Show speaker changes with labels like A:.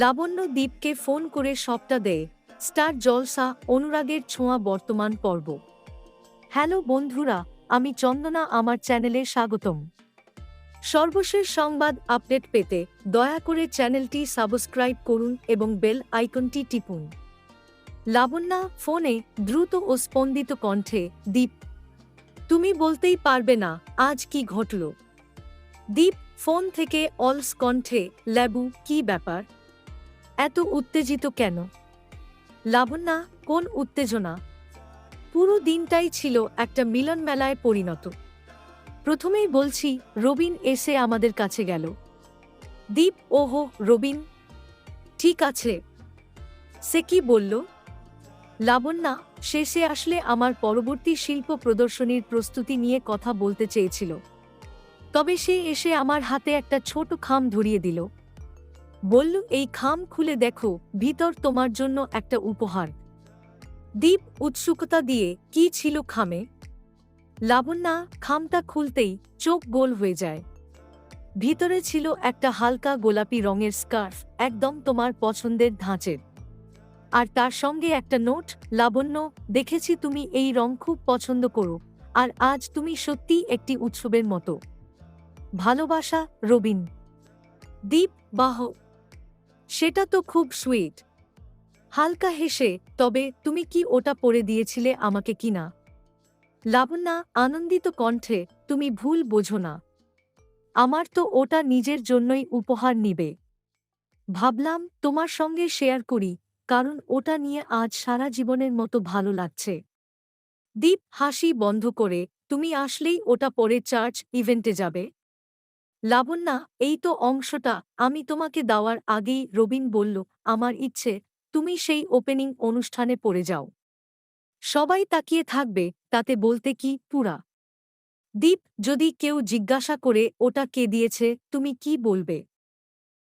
A: লাবণ্য দ্বীপকে phone করে সবটা দেয়। স্টার জলসা, অনুরাগের ছোঁয়া বর্তমান পর্ব। হ্যালো বন্ধুরা, আমি চন্দনা, আমার চ্যানেলে স্বাগতম। সর্বশেষ সংবাদ আপডেট পেতে দয়া করে চ্যানেলটি সাবস্ক্রাইব করুন এবং বেল আইকনটি টিপুন। লাবণ্যা ফোনে দ্রুত ও স্পন্দিত কণ্ঠে, দীপ, তুমি বলতেই পারবে না আজ কি ঘটল? দীপ ফোন থেকে অলস কণ্ঠে, ল্যাবু, কি ব্যাপার? এত উত্তেজিত কেন? লাবণ্যা, কোন উত্তেজনা? পুরো দিনটাই ছিল একটা মিলন মেলায় পরিণত। প্রথমেই বলছি, রবিন এসে আমাদের কাছে গেল। দীপ, ওহো, রবিন। ঠিক আছে। সে কি বলল? লাবণ্যা, শেষে আসলে আমার পরবর্তী শিল্প প্রদর্শনীর প্রস্তুতি নিয়ে কথা বলতে চেয়েছিল। তবে সে এসে আমার হাতে একটা ছোট খাম ধরিয়ে দিল। বলল, এই খাম খুলে দেখো, ভিতর তোমার জন্য একটা উপহার। দীপ উৎসুকতা দিয়ে, কি ছিল খামে? লাবণ্যা খামটা খুলতেই চোখ গোল হয়ে যায়। ভিতরে ছিল একটা হালকা গোলাপি রঙের স্কার্ফ, একদম তোমার পছন্দের ধাঁচের। আর তার সঙ্গে একটা নোট, লাবণ্য, দেখেছি তুমি এই রং খুব পছন্দ করো, আর আজ তুমি সত্যিই একটি উৎসবের মতো। ভালোবাসা, রবিন। দীপ, বাহ সেটা তো খুব সুইট হালকা হেসে, তবে তুমি কি ওটা পরে দিয়েছিলে আমাকে কিনা? লাবণ্যা আনন্দিত কণ্ঠে, তুমি ভুল বোঝো না। আমার তো ওটা নিজের জন্যই উপহার নিবে। ভাবলাম তোমার সঙ্গে শেয়ার করি, কারণ ওটা নিয়ে আজ সারা জীবনের মতো ভালো লাগছে। দীপ হাসি বন্ধ করে, তুমি আসলেই ওটা পরে চার্চ ইভেন্টে যাবে? লাবণ্যা, এই তো অংশটা, আমি তোমাকে দেওয়ার আগেই রবিন বলল, আমার ইচ্ছে, তুমি সেই ওপেনিং অনুষ্ঠানে পড়ে যাও। সবাই তাকিয়ে থাকবে, তাতে বলতে কি পুরা? দীপ, যদি কেউ জিজ্ঞাসা করে, ওটা কে দিয়েছে, তুমি কি বলবে?